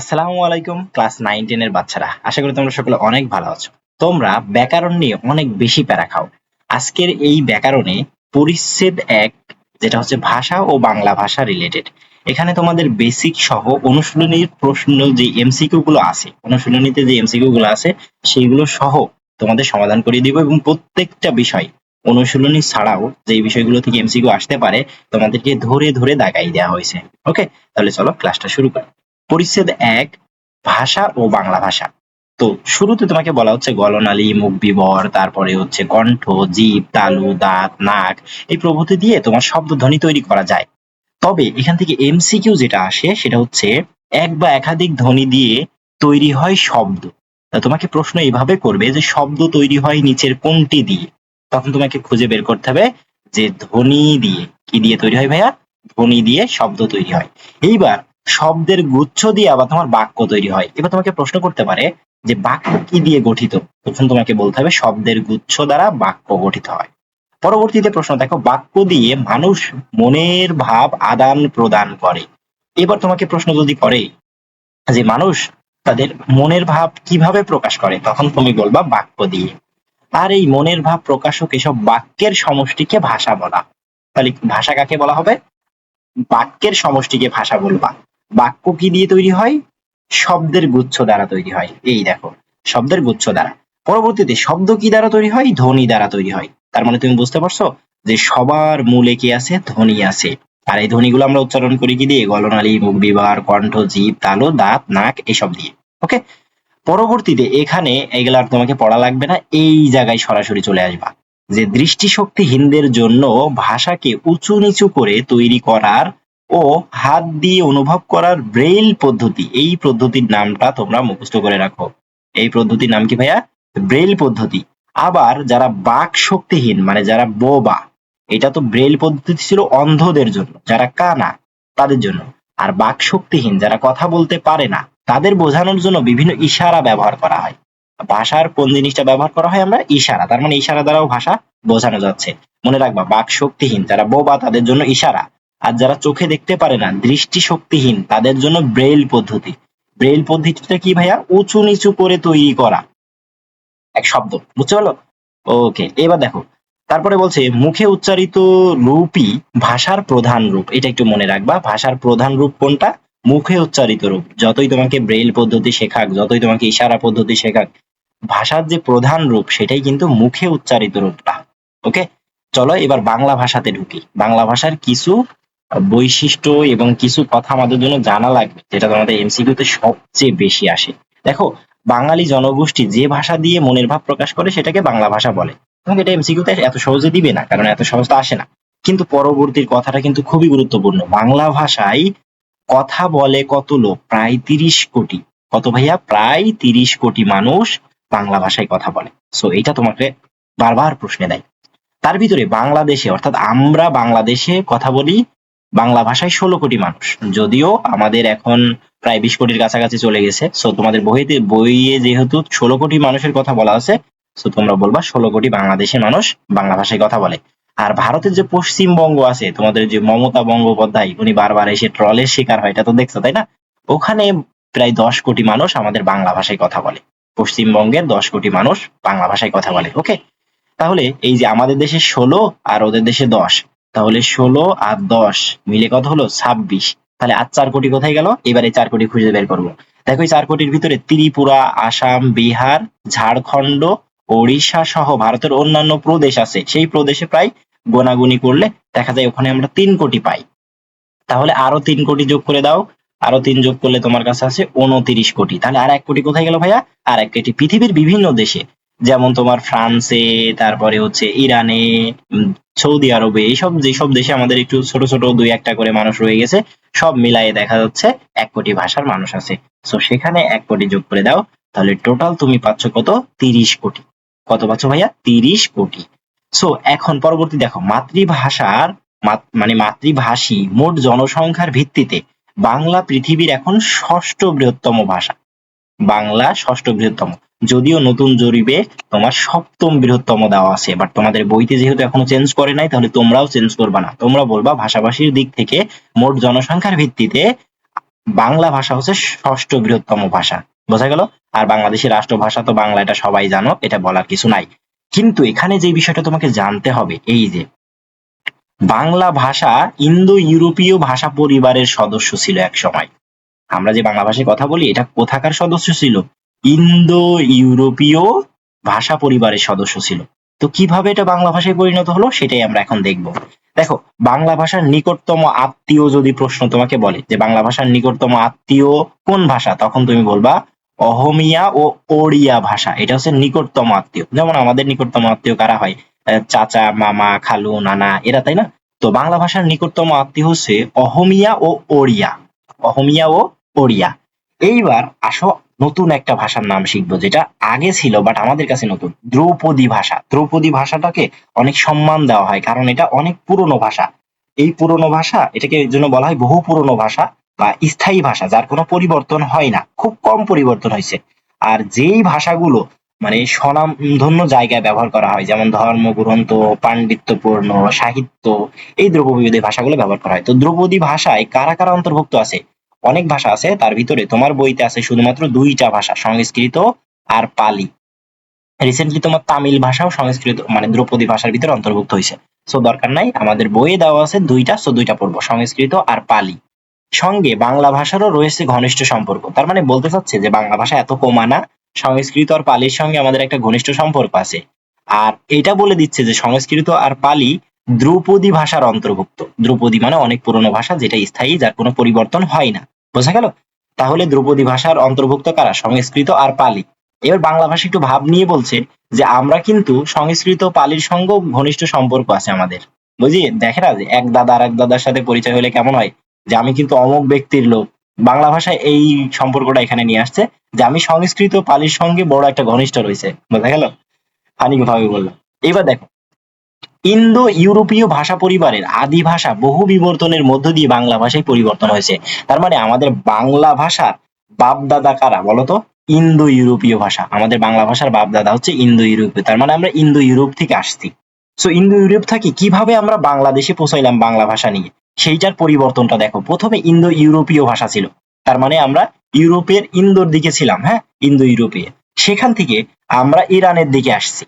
আসসালামু আলাইকুম, class nine টেনের বাচ্চারা। আশা করি তোমরা সকলে অনেক ভালো আছো। তোমরা ব্যাকরণ নিয়ে অনেক বেশি প্যারা খাও। আজকের এই ব্যাকরণে পরিচ্ছেদ এক, যেটা হচ্ছে ভাষা ও বাংলা ভাষা রিলেটেড এখানে তোমাদের বেসিক সহ অনুশীলনীর প্রশ্ন যে এমসিকিউ গুলো আছে, অনুশীলনীতে যে এমসিকিউ গুলো আছে সেইগুলো সহ তোমাদের সমাধান করে দিব এবং প্রত্যেকটা বিষয় অনুশীলনী ছাড়াও যে বিষয়গুলো থেকে এমসিকিউ আসতে পারে, তোমাদেরকে ধরে ধরে দাগাই দেওয়া হয়েছে। ওকে তাহলে চলো ক্লাসটা শুরু করি। পরিচ্ছেদ এক, ভাষা ও বাংলা ভাষা। তো শুরুতে তোমাকে বলা হচ্ছে গলনালী মুখ বিবর তারপরে হচ্ছে কণ্ঠ, জীব, তালু, দাঁত, নাক, এই প্রভৃতি দিয়ে তোমার শব্দ ধ্বনি তৈরি করা যায়। তবে এখান থেকে এমসিকিউ যেটা আসে, সেটা হচ্ছে এক বা একাধিক ধ্বনি দিয়ে তৈরি হয় শব্দ। তা তোমাকে প্রশ্ন এইভাবে করবে যে শব্দ তৈরি হয় নিচের কোনটি দিয়ে? তখন তোমাকে খুঁজে বের করতে হবে যে ধ্বনি দিয়ে কি দিয়ে তৈরি হয় ভাইয়া? ধ্বনি দিয়ে শব্দ তৈরি হয়। এইবার শব্দের গুচ্ছ দিয়ে আবার তোমার বাক্য তৈরি হয়। এবার তোমাকে প্রশ্ন করতে পারে যে বাক্য কি দিয়ে গঠিত? তখন তোমাকে বলতে হবে শব্দের গুচ্ছ দ্বারা বাক্য গঠিত হয়। পরবর্তীতে প্রশ্ন, দেখো, বাক্য দিয়ে মানুষ মনের ভাব আদান প্রদান করে। এবার তোমাকে প্রশ্ন যদি করে যে মানুষ তাদের মনের ভাব কীভাবে প্রকাশ করে, তখন তুমি বলবা বাক্য দিয়ে। আর এই মনের ভাব প্রকাশক এসব বাক্যের সমষ্টিকে ভাষা বলা। তাহলে ভাষা কাকে বলা হবে? বাক্যের সমষ্টিকে ভাষা বলবা। বাক্য কি দিয়ে তৈরি হয়? শব্দের গুচ্ছ দ্বারা তৈরি হয়। এই দেখো, শব্দের গুচ্ছ দ্বারা। পরবর্তীতে শব্দ কি দ্বারা তৈরি হয়? ধ্বনি দ্বারা তৈরি হয়। তার মানে তুমি বুঝতে পারছ যে সবার মূলে কি আছে? ধ্বনি আছে। আর এই ধ্বনিগুলো আমরা উচ্চারণ করি কি দিয়ে? গলনালী, মুখ বিবার কণ্ঠ, জীব, তালো, দাঁত, নাক এসব দিয়ে। ওকে পরবর্তীতে এখানে এগুলা আর তোমাকে পড়া লাগবে না, এই জায়গায় সরাসরি চলে আসবা। যে দৃষ্টিশক্তিহীনদের জন্য ভাষাকে উঁচু নিচু করে তৈরি করার ও হাত দিয়ে অনুভব করার ব্রেইল পদ্ধতি। এই পদ্ধতির নামটা তোমরা মুখস্থ করে রাখো। এই পদ্ধতির নাম কি ভাইয়া? ব্রেইল পদ্ধতি। আবার যারা বাক শক্তিহীন মানে যারা বোবা, এটা তো ব্রেইল পদ্ধতি ছিল অন্ধদের জন্য, যারা কানা, তাদের জন্য। আর বাক শক্তিহীন, যারা কথা বলতে পারে না, তাদের বোঝানোর জন্য বিভিন্ন ইশারা ব্যবহার করা হয়। ভাষার কোন জিনিসটা ব্যবহার করা হয় আমরা? ইশারা। তার মানে ইশারা দ্বারাও ভাষা বোঝানো যাচ্ছে। মনে রাখবা, বাক শক্তিহীন, যারা বোবা, তাদের জন্য ইশারা। আর যারা চোখে দেখতে পারে না দৃষ্টি শক্তিহীন তাদের জন্য ব্রেইল পদ্ধতি। ব্রেইল পদ্ধতিটা কি ভাইয়া? উঁচু নিচু করে তৈরি করা। এক শব্দ, বুঝতে পারল? ওকে, এবার দেখো। তারপরে বলছে, মুখে উচ্চারিত রূপই ভাষার প্রধান রূপ। এটা একটু মনে রাখবা, ভাষার প্রধান রূপ কোনটা? মুখে উচ্চারিত রূপ। যতই তোমাকে ব্রেইল পদ্ধতি শেখাক, যতই তোমাকে ইশারা পদ্ধতি শেখাক, ভাষার যে প্রধান রূপ, সেটাই কিন্তু মুখে উচ্চারিত রূপটা। ওকে? চলো এবার বাংলা ভাষাতে ঢুকি। বাংলা ভাষার কিছু বৈশিষ্ট্য এবং কিছু কথা আমাদের জন্য জানা লাগবে, যেটা তোমাদের এমসিকিউতে সবচেয়ে বেশি আসে। দেখো, বাঙালি জনগোষ্ঠী যে ভাষা দিয়ে মনের ভাব প্রকাশ করে, সেটাকে বাংলা ভাষা বলে। এবং এটা এমসিকিউতে এত সহজে দিবে না, কারণ এত সহজ আসে না। কিন্তু পরবর্তীর কথাটা কিন্তু খুবই গুরুত্বপূর্ণ। বাংলা ভাষায় কথা বলে কত লোক? প্রায় তিরিশ কোটি। কত ভাইয়া? প্রায় তিরিশ কোটি মানুষ বাংলা ভাষায় কথা বলে। সো এটা তোমাকে বারবার প্রশ্নে দেয়। তার ভিতরে বাংলাদেশে, অর্থাৎ আমরা বাংলাদেশে কথা বলি বাংলা ভাষায় ষোলো কোটি মানুষ। যদিও আমাদের এখন প্রায় বিশ কোটির কাছাকাছি চলে গেছে। সো তোমাদের বইতে, বইয়ে যেহেতু ষোলো কোটি মানুষের কথা বলা আছে সো তোমরা বলবা ষোলো কোটি বাংলাদেশের মানুষ বাংলা ভাষায় কথা বলে। আর ভারতের যে পশ্চিমবঙ্গ আছে, তোমাদের যে মমতা বঙ্গোপাধ্যায় উনি বারবার এসে ট্রলের শিকার হয়, এটা তো দেখছ, তাই না? ওখানে প্রায় দশ কোটি মানুষ আমাদের বাংলা ভাষায় কথা বলে। পশ্চিমবঙ্গের দশ কোটি মানুষ বাংলা ভাষায় কথা বলে ওকে তাহলে এই যে আমাদের দেশে ষোলো আর ওদের দেশে দশ তাহলে ষোলো আর দশ মিলে কত হলো? ছাব্বিশ। তাহলে আর চার কোটি কোথায় গেল? এবারে চার কোটি খুঁজে বের করব। দেখো এই চার কোটির ভিতরে ত্রিপুরা, আসাম, বিহার, ঝাড়খণ্ড, ওড়িশা সহ ভারতের অন্যান্য প্রদেশ আছে। সেই প্রদেশে প্রায় গোনাগুনি করলে দেখা যায় ওখানে আমরা তিন কোটি পাই। তাহলে আরও তিন কোটি যোগ করে দাও। আরও তিন যোগ করলে তোমার কাছে আছে উনতিরিশ কোটি। তাহলে আর এক কোটি কোথায় গেল ভাইয়া? আর এক কোটি পৃথিবীর বিভিন্ন দেশে। যেমন তোমার ফ্রান্সে, তারপরে হচ্ছে ইরানে সৌদি আরবে, এইসব যেসব দেশে আমাদের একটু ছোট ছোট দুই একটা করে মানুষ রয়ে গেছে, সব মিলায়ে দেখা যাচ্ছে এক কোটি ভাষার মানুষ আছে। সো সেখানে এক কোটি যোগ করে দাও, তাহলে টোটাল তুমি পাচ্ছ কত? তিরিশ কোটি। কত পাচ্ছ ভাইয়া? তিরিশ কোটি। সো এখন পরবর্তী দেখো, মাতৃভাষার, মাত- মানে মাতৃভাষী মোট জনসংখ্যার ভিত্তিতে বাংলা পৃথিবীর এখন ষষ্ঠ বৃহত্তম ভাষা। বাংলা ষষ্ঠ বৃহত্তম। যদিও নতুন জরিপে তোমার সপ্তম বৃহত্তম দেওয়া আছে বাট তোমাদের বইতে যেহেতু এখনও চেঞ্জ করে নাই, তাহলে তোমরাও চেঞ্জ করবা না। তোমরা বলবা ভাষাভাষীর দিক থেকে মোট জনসংখ্যার ভিত্তিতে বাংলা ভাষা হচ্ছে ষষ্ঠ বৃহত্তম ভাষা। বোঝা গেল? আর বাংলাদেশের রাষ্ট্রভাষা তো বাংলা, এটা সবাই জানো, এটা বলার কিছু নাই। কিন্তু এখানে যে বিষয়টা তোমাকে জানতে হবে, এই যে বাংলা ভাষা ইন্দো ইউরোপীয় ভাষা পরিবারের সদস্য ছিল এক সময় আমরা যে বাংলা ভাষায় কথা বলি, এটা কোথাকার সদস্য ছিল? ইন্দো ইউরোপীয় ভাষা পরিবারের সদস্য ছিল। তো কীভাবে এটা বাংলা ভাষায় পরিণত হলো সেটাই আমরা এখন দেখব। দেখো, বাংলা ভাষার নিকটতম আত্মীয় যদি প্রশ্ন তোমাকে বলে যে বাংলা ভাষার নিকটতম আত্মীয় কোন ভাষা, তখন তুমি বলবা অহমিয়া ও ওড়িয়া ভাষা। এটা হচ্ছে নিকটতম আত্মীয়। যেমন আমাদের নিকটতম আত্মীয় কারা হয়? চাচা, মামা, খালু, নানা, এরা, তাই না? তো বাংলা ভাষার নিকটতম আত্মীয় হচ্ছে অহমিয়া ও ওড়িয়া। অহমিয়া ও ওড়িয়া। এইবার আসো নতুন একটা ভাষার নাম শিখব, যেটা আগে ছিল বাট আমাদের কাছে নতুন। দ্রৌপদী ভাষা। দ্রৌপদী ভাষাটাকে অনেক সম্মান দেওয়া হয়, কারণ এটা অনেক পুরনো ভাষা। এই পুরনো ভাষা, এটাকে এর জন্য বলা হয় বহু পুরনো ভাষা বা স্থায়ী ভাষা, যার কোনো পরিবর্তন হয় না, খুব কম পরিবর্তন হয়েছে। আর যেই ভাষাগুলো মানে স্বনামধন্য জায়গায় ব্যবহার করা হয়, যেমন ধর্মগ্রন্থ, পাণ্ডিত্যপূর্ণ, সাহিত্য, এই দ্রব্যবিধি ভাষাগুলো ব্যবহার করা হয়। তো দ্রৌপদী ভাষায় কারা কারা অন্তর্ভুক্ত আছে? অনেক ভাষা আছে, তার ভিতরে তোমার বইতে আছে শুধুমাত্র দুইটা ভাষা, সংস্কৃত আর পালি। রিসেন্টলি তোমার তামিল ভাষাও সংস্কৃত মানে দ্রৌপদী ভাষার ভিতরে অন্তর্ভুক্ত হয়েছে। সো দরকার নাই, আমাদের বইয়ে দেওয়া আছে দুইটা সো দুইটা পড়ব, সংস্কৃত আর পালি। সঙ্গে বাংলা ভাষারও রয়েছে ঘনিষ্ঠ সম্পর্ক, তার মানে বলতে চাচ্ছে যে বাংলা ভাষা এত কমানা সংস্কৃত আর পালির সঙ্গে আমাদের একটা ঘনিষ্ঠ সম্পর্ক আছে। আর এটা বলে দিচ্ছে যে সংস্কৃত আর পালি ধ্রুপদী ভাষার অন্তর্ভুক্ত। ধ্রুপদী মানে অনেক পুরনো ভাষা যেটা স্থায়ী, যার কোনো পরিবর্তন হয় না। বোঝা গেল? তাহলে ধ্রুপদী ভাষার অন্তর্ভুক্ত কারা? সংস্কৃত আর পালি। এবার বাংলা ভাষা একটু ভাব নিয়ে বলছে যে, আমরা কিন্তু সংস্কৃত পালির সঙ্গে ঘনিষ্ঠ সম্পর্ক আছে আমাদের। বুঝি দেখে না যে, এক দাদা আর এক দাদার সাথে পরিচয় হলে কেমন হয়? যে, আমি কিন্তু অমুক ব্যক্তির লোক। বাংলা ভাষায় এই সম্পর্কটা এখানে নিয়ে আসছে যে, আমি সংস্কৃত পালির সঙ্গে বড় একটা ঘনিষ্ঠ রয়েছে। বোঝা গেল? ফানি ভাবে বললাম। এবার দেখো ইন্দো ইউরোপীয় ভাষা পরিবারের আদি ভাষা বহু বিবর্তনের মধ্য দিয়ে বাংলা ভাষায় পরিবর্তন হয়েছে। তার মানে আমাদের বাংলা ভাষার বাপ দাদা কারা বলতো ইন্দো ইউরোপীয় ভাষা। আমাদের বাংলা ভাষার বাপ দাদা হচ্ছে ইন্দো ইউরোপীয় তার মানে আমরা ইন্দো ইউরোপ থেকে আসছি। সো ইন্দো ইউরোপ থেকে কীভাবে আমরা বাংলাদেশে পৌঁছাইলাম বাংলা ভাষা নিয়ে? সেইটার পরিবর্তনটা দেখো। প্রথমে ইন্দো ইউরোপীয় ভাষা ছিল। তার মানে আমরা ইউরোপের ইন্দোর দিকে ছিলাম হ্যাঁ? ইন্দো ইউরোপে সেখান থেকে আমরা ইরানের দিকে আসছি।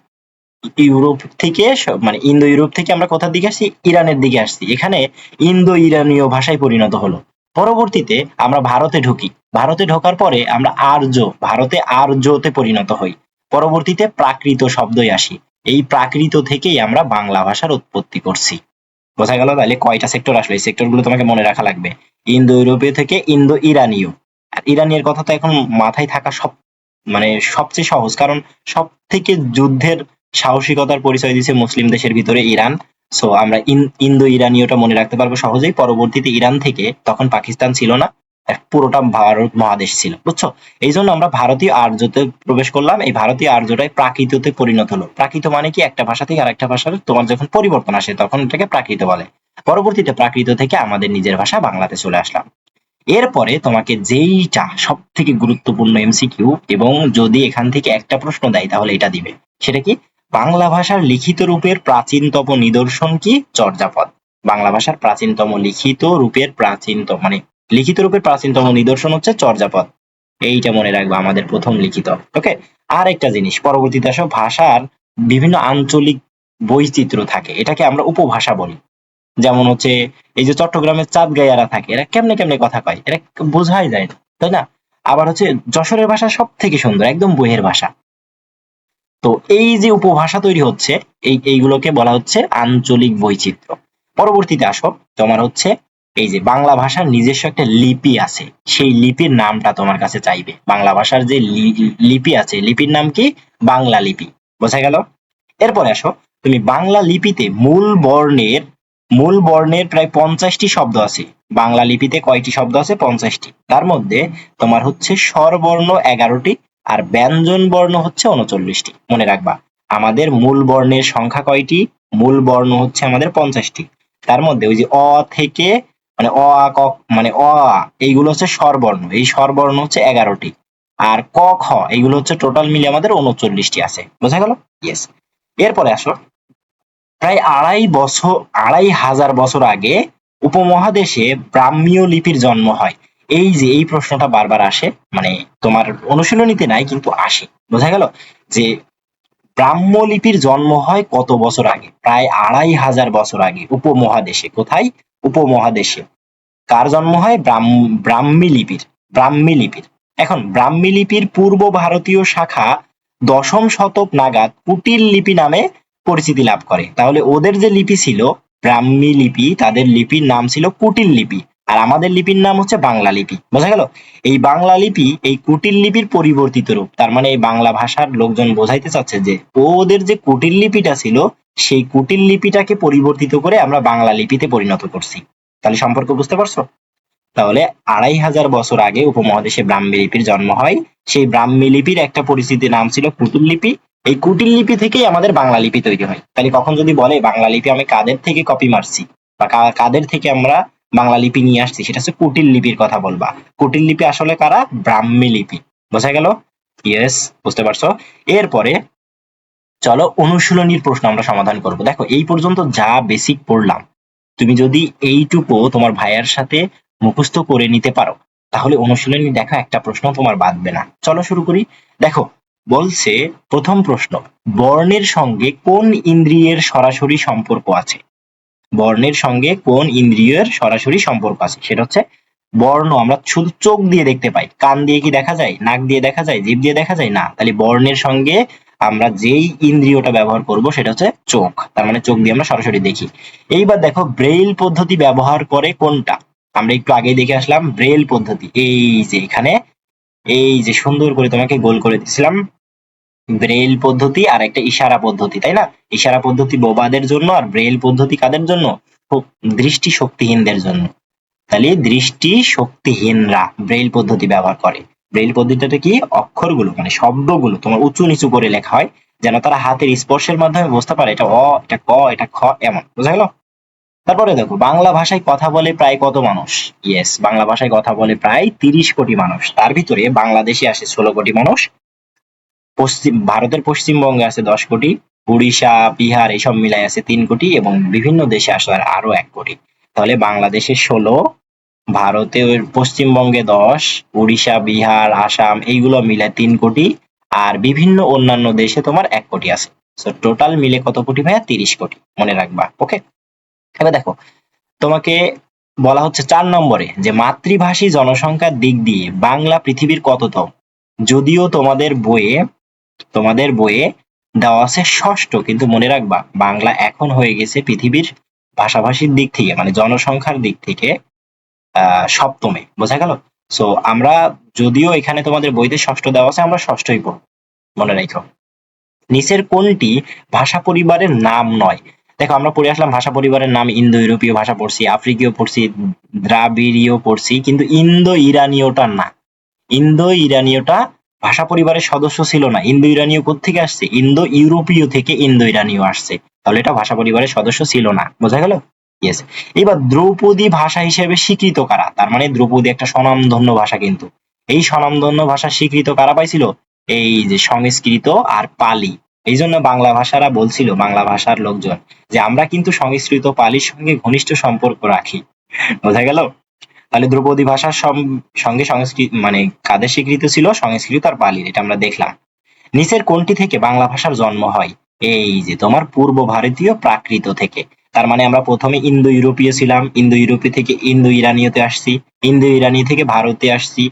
ইউরোপ থেকে মানে ইন্দো ইউরোপ থেকে আমরা কোথার দিকে আসছি? ইরানের দিকে আসছি। এখানে ইন্দো ইরানীয় ভাষায় পরিণত হলো। পরবর্তীতে আমরা ভারতে ঢুকি। ভারতে ঢোকার পরে আমরা আর্য, ভারতে আর্যতে পরিণত হই। পরবর্তীতে প্রাকৃত শব্দই আসি। এই প্রাকৃত থেকেই আমরা বাংলা ভাষার উৎপত্তি করছি। বোঝা গেল তাহলে কয়টা সেক্টর আসলো? এই সেক্টরগুলো তোমাকে মনে রাখা লাগবে। ইন্দো ইউরোপীয় থেকে ইন্দো ইরানীয় আর ইরানিয়ার কথা তো এখন মাথায় থাকা সব মানে সবচেয়ে সহজ। কারণ সব থেকে যুদ্ধের সাহসিকতার পরিচয় দিয়েছে মুসলিম দেশের ভিতরে ইরান। সো আমরা ইন্দো ইরানীয়টা মনে রাখতে পারব সহজেই। পরবর্তীতে ইরান থেকে তখন পাকিস্তান ছিল না পুরোটা ভারত মহাদেশ ছিল, বুঝছ? এই জন্য আমরা ভারতীয় আর্যতে প্রবেশ করলাম। এই ভারতীয় আর্যটাই প্রাকৃততে পরিণত হলো। প্রাকৃত মানে কি? একটা ভাষা থেকে আরেকটা ভাষার তোমার যখন পরিবর্তন আসে, তখন এটাকে প্রাকৃত বলে। পরবর্তীতে প্রাকৃত থেকে আমাদের নিজের ভাষা বাংলাতে চলে আসলাম। এরপরে তোমাকে যেইটা সব থেকে গুরুত্বপূর্ণ এমসিকিউ এবং যদি এখান থেকে একটা প্রশ্ন দেয়, তাহলে এটা দিবে। সেটা কি? বাংলা ভাষার লিখিত রূপের প্রাচীনতম নিদর্শন কি? চর্যাপদ। বাংলা ভাষার প্রাচীনতম লিখিত রূপের প্রাচীনতম মানে লিখিত রূপের প্রাচীনতম নিদর্শন হচ্ছে চর্যাপদ। এইটা মনে রাখবে আমাদের প্রথম লিখিত। ওকে আর একটা জিনিস, পরবর্তীতে আসো, ভাষার বিভিন্ন আঞ্চলিক বৈচিত্র্য থাকে। এটাকে আমরা উপভাষা বলি। যেমন হচ্ছে, এই যে চট্টগ্রামের চাঁদ গাইয়ারা থাকে, এরা কেমনে কেমনে কথা কয়? এরা বোঝাই যায় না, তাই না? আবার হচ্ছে, যশোরের ভাষা সব থেকে সুন্দর, একদম বইয়ের ভাষা। তো এই যে উপভাষা তৈরি হচ্ছে, এই, এইগুলোকে বলা হচ্ছে আঞ্চলিক বৈচিত্র্য। পরবর্তীতে আসো, তোমার হচ্ছে এই যে বাংলা ভাষার নিজস্ব একটা লিপি আছে, সেই লিপির নামটা তোমার কাছে চাইবে। বাংলা ভাষার যে লিপি আছে, লিপির নাম কি? বাংলা লিপি। বোঝা গেল? এরপরে আসো, তুমি বাংলা লিপিতে মূল বর্ণের মূল বর্ণের প্রায় পঞ্চাশটি শব্দ আছে। বাংলা লিপিতে কয়টি শব্দ আছে? পঞ্চাশটি। তার মধ্যে তোমার হচ্ছে স্বরবর্ণ এগারোটি আর ব্যঞ্জন বর্ণ হচ্ছে উনচল্লিশটি। মনে রাখবা, আমাদের মূল বর্ণের সংখ্যা কয়টি? মূল বর্ণ হচ্ছে আমাদের পঞ্চাশটি। তার মধ্যে ওই যে অ থেকে মানে অ আ ক মানে অ আ এইগুলো হচ্ছে স্বরবর্ণ। এই স্বরবর্ণ হচ্ছে এগারোটি। আর ক, খ, এইগুলো হচ্ছে টোটাল মিলে আমাদের উনচল্লিশটি আছে। বোঝা গেল? ইয়েস এরপরে আসো। প্রায় আড়াই বছর, আড়াই হাজার বছর আগে উপমহাদেশে ব্রাহ্মীয় লিপির জন্ম হয়। এই যে, এই প্রশ্নটা বারবার আসে মানে তোমার অনুশীলনীতে নাই, কিন্তু আসে। বোঝা গেল যে, ব্রাহ্মলিপির জন্ম হয় কত বছর আগে? প্রায় আড়াই হাজার বছর আগে। উপমহাদেশে। কোথায়? উপমহাদেশে। কার জন্ম হয়? ব্রাহ্ম- লিপির ব্রাহ্মী লিপির এখন ব্রাহ্মী লিপির পূর্ব ভারতীয় শাখা দশম শতক নাগাদ কুটিল লিপি নামে পরিচিতি লাভ করে। তাহলে ওদের যে লিপি ছিল ব্রাহ্মী লিপি তাদের লিপির নাম ছিল কুটিল লিপি। আর আমাদের লিপির নাম হচ্ছে বাংলা লিপি। বোঝা গেল? এই বাংলা লিপি এই কুটিল লিপির পরিবর্তিত রূপ। তার মানে এই বাংলা ভাষার লোকজন বোঝাইতে চাচ্ছে যে ওদের যে কুটিল লিপিটা ছিল, সেই কুটিল লিপিটাকে পরিবর্তিত করে আমরা বাংলা লিপিতে পরিণত করছি। তাহলে সম্পর্ক বুঝতে পারছ? তাহলে আড়াই হাজার বছর আগে উপমহাদেশে ব্রাহ্মী লিপির জন্ম হয়। সেই ব্রাহ্মী লিপির একটা পরিচিতি নাম ছিল কুটিল লিপি। এই কুটিল লিপি থেকেই আমাদের বাংলা লিপি তৈরি হয়। তাহলে কখন যদি বলে বাংলা লিপি আমি কাদের থেকে কপি মারছি? বা কাদের থেকে আমরা বাংলা লিপি নিয়ে আসছি, সেটা হচ্ছে কুটিল লিপির কথা বলবা। কুটিল লিপি আসলে কারা? ব্রাহ্মী লিপি। বোঝা গেল? ইয়েস বুঝতে পারছ? এরপরে চলো অনুশীলনীর প্রশ্ন আমরা সমাধান করব। দেখো, এই পর্যন্ত যা বেসিক পড়লাম, তুমি যদি এইটুকু তোমার ভাইয়ার সাথে মুখস্থ করে নিতে পারো, তাহলে অনুশীলনী দেখো একটা প্রশ্ন তোমার বাদবে না। চলো শুরু করি। দেখো, বলছে, প্রথম প্রশ্ন, বর্ণের সঙ্গে কোন ইন্দ্রিয়ের সরাসরি সম্পর্ক আছে? বর্ণের সঙ্গে কোন ইন্দ্রিয়ের সরাসরি সম্পর্ক আছে? সেটা হচ্ছে বর্ণ, আমরা শুধু চোখ দিয়ে দেখতে পাই। কান দিয়ে কি দেখা যায়? নাক দিয়ে দেখা যায়? জিভ দিয়ে দেখা যায়? না। তাহলে বর্ণের সঙ্গে আমরা যেই ইন্দ্রিয়টা ব্যবহার করব, সেটা হচ্ছে চোখ। তার মানে চোখ দিয়ে আমরা সরাসরি দেখি। এইবার দেখো, ব্রেইল পদ্ধতি ব্যবহার করে কোনটা? আমরা একটু আগেই দেখে আসলাম, ব্রেইল পদ্ধতি। এই যে এখানে, এই যে সুন্দর করে তোমাকে গোল করে দিছিলাম ব্রেইল পদ্ধতি আর একটা ইশারা পদ্ধতি, তাই না? ইশারা পদ্ধতি বোবাদের জন্য আর ব্রেইল পদ্ধতি কাদের জন্য? দৃষ্টি শক্তিহীনদের জন্য। তাহলে দৃষ্টি শক্তিহীনরা ব্রেইল পদ্ধতি ব্যবহার করে। ব্রেইল পদ্ধতিটা কি? অক্ষরগুলো মানে শব্দগুলো, তোমার উঁচু নিচু করে লেখা হয়, যেন তারা হাতের স্পর্শের মাধ্যমে বুঝতে পারে এটা অ, এটা ক, এটা খ, এমন। বুঝা গেল? তারপরে দেখো, বাংলা ভাষায় কথা বলে প্রায় কত মানুষ? ইয়েস বাংলা ভাষায় কথা বলে প্রায় তিরিশ কোটি মানুষ। তার ভিতরে বাংলাদেশে আসে ষোলো কোটি মানুষ। পশ্চিম, ভারতের পশ্চিমবঙ্গে আছে দশ কোটি, উড়িষ্যা, বিহার এসব মিলাই আছে তিন কোটি এবং বিভিন্ন দেশে আসে আর এক কোটি। তাহলে বাংলাদেশে ষোলো, ভারতের পশ্চিমবঙ্গে দশ, উড়িষ্যা, বিহার, আসাম এইগুলো মিলে তিন কোটি আর বিভিন্ন অন্যান্য দেশে তোমার এক কোটি আছে। সো টোটাল মিলে কত কোটি ভাইয়া? তিরিশ কোটি। মনে রাখবা ওকে এবার দেখো, তোমাকে বলা হচ্ছে চার নম্বরে যে মাতৃভাষী জনসংখ্যার দিক দিয়ে বাংলা পৃথিবীর কততম? যদিও তোমাদের বইয়ে তোমাদের বইয়ে দেওয়া আছে ষষ্ঠ, কিন্তু মনে রাখবা, বাংলা এখন হয়ে গেছে পৃথিবীর ভাষাভাষীর দিক থেকে মানে জনসংখ্যার দিক থেকে সপ্তমে, বোঝা গেল? সো আমরা যদিও এখানে তোমাদের বইতে ষষ্ঠ দেওয়া আছে, আমরা ষষ্ঠই পড়ব, মনে রাখো। নিচের কোনটি ভাষা পরিবারের নাম নয়? দেখো, আমরা পড়ে আসলাম ভাষা পরিবারের নাম ইন্দো ইউরোপীয় ভাষা পড়ছি, আফ্রিকীয় পড়ছি, দ্রাবিড়ীয় পড়ছি, কিন্তু ইন্দো ইরানীয়টা না। ইন্দো ইরানীয়টা ভাষা পরিবারের সদস্য ছিল না। ইন্দো ইরানীয় থেকে আসছে? ইন্দো ইউরোপীয় থেকে ইন্দো ইরানীয় আসছে। তাহলে এটা ভাষা পরিবারের সদস্য ছিল না। বোঝা গেল? ইয়েস এবার দ্রৌপদী ভাষা হিসেবে স্বীকৃত কারা? তার মানে দ্রৌপদী একটা স্বনামধন্য ভাষা কিন্তু। এই স্বনামধন্য ভাষা স্বীকৃত কারা পাইছিল? এই যে সংস্কৃত আর পালি। এই জন্য বাংলা ভাষারা বলছিল, বাংলা ভাষার লোকজন, যে আমরা কিন্তু সংস্কৃত পালির সঙ্গে ঘনিষ্ঠ সম্পর্ক রাখি। বোঝা গেল? তাহলে দ্রৌপদী ভাষার সঙ্গে সংস্কৃত মানে কাদের স্বীকৃত ছিল? সংস্কৃত আর পালির এটা আমরা দেখলাম। নিচের কোনটি থেকে বাংলা ভাষার জন্ম হয়। এই যে তোমার পূর্ব ভারতীয় প্রাকৃত থেকে। তার মানে আমরা প্রথমে ইন্দো ইউরোপীয় ছিলাম। ইন্দো ইউরোপীয় থেকে ইন্দো ইরানীয়তে আসছি। ইন্দো ইরানীয় থেকে ভারতে আসছি।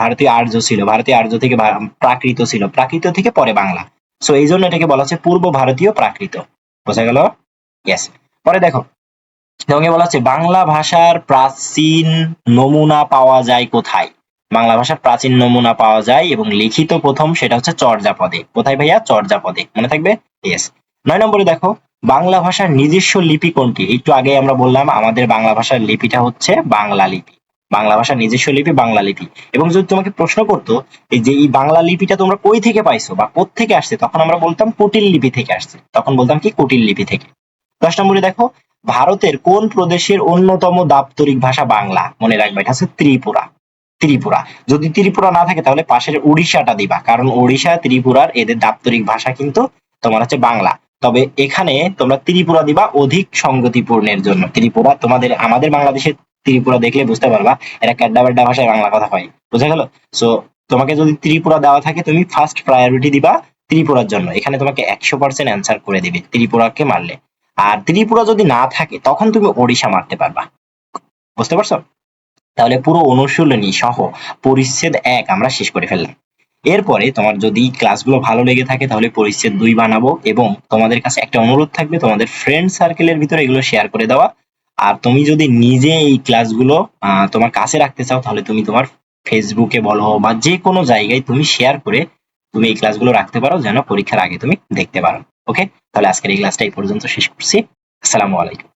ভারতীয় আর্য ছিল। ভারতীয় আর্য থেকে প্রাকৃত ছিল। প্রাকৃত থেকে পরে বাংলা। সো এই জন্য এটাকে বলা হচ্ছে পূর্ব ভারতীয় প্রাকৃত। বোঝা গেল? ইয়েস পরে দেখো। তোমাকে বলা হচ্ছে, বাংলা ভাষার প্রাচীন নমুনা পাওয়া যায় কোথায়? বাংলা ভাষার প্রাচীন নমুনা পাওয়া যায় এবং লিখিত প্রথম সেটা হচ্ছে চর্যাপদে। কোথায় ভাইয়া? চর্যাপদে। মনে থাকবে? ইয়েস নয় নম্বরে দেখো, বাংলা ভাষার নিজস্ব লিপি কোনটি? একটু আগে আমরা বললাম, আমাদের বাংলা ভাষার লিপিটা হচ্ছে বাংলা লিপি। বাংলা ভাষার নিজস্ব লিপি, বাংলা লিপি। এবং যদি তোমাকে প্রশ্ন করতো যে এই বাংলা লিপিটা তোমরা কই থেকে পাইছো বা থেকে আসছে, তখন আমরা বলতাম কুটিল লিপি থেকে আসছে। তখন বলতাম কি? কুটিল লিপি থেকে। দশ নম্বরে দেখো ভারতের কোন প্রদেশের অন্যতম দাপ্তরিক ভাষা বাংলা? মনে রাখবে, এটা হচ্ছে ত্রিপুরা। ত্রিপুরা। যদি ত্রিপুরা না থাকে, তাহলে পাশের উড়িষ্যাটা দিবা। কারণ উড়িষ্যা ত্রিপুরার এদের দাপ্তরিক ভাষা কিন্তু তোমার হচ্ছে বাংলা। তবে এখানে তোমরা ত্রিপুরা দিবা অধিক সঙ্গতিপূর্ণের জন্য। ত্রিপুরা তোমাদের, আমাদের বাংলাদেশের ত্রিপুরা দেখলে বুঝতে পারবা, এরা ক্যাড্ডা ব্যাড্ডা ভাষায় বাংলা কথা হয়। বুঝা গেল? সো তোমাকে যদি ত্রিপুরা দেওয়া থাকে, তুমি ফার্স্ট প্রায়োরিটি দিবা ত্রিপুরার জন্য। এখানে তোমাকে একশো পার্সেন্ট অ্যান্সার করে দিবে ত্রিপুরাকে মারলে। আর ত্রিপুরা যদি না থাকে, তখন তুমি ওড়িশা মারতে পারবা। বুঝতে পারছ? তাহলে পুরো অনুশীলনী সহ পরিচ্ছেদ এক আমরা শেষ করে ফেললাম। এরপরে তোমার যদি ক্লাসগুলো ভালো লেগে থাকে, তাহলে পরিচ্ছেদ দুই বানাবো এবং তোমাদের কাছে একটা অনুরোধ থাকবে, তোমাদের ফ্রেন্ড সার্কেলের ভিতরে এগুলো শেয়ার করে দেওয়া। আর তুমি যদি নিজে এই ক্লাসগুলো তোমার কাছে রাখতে চাও, তাহলে তুমি তোমার ফেসবুকে বলো বা যে কোনো জায়গায় তুমি শেয়ার করে তুমি এই ক্লাসগুলো রাখতে পারো, যেন পরীক্ষার আগে তুমি দেখতে পারো। ওকে তাহলে আজকের এই ক্লাসটা এই পর্যন্ত শেষ করছি। আসসালামু আলাইকুম।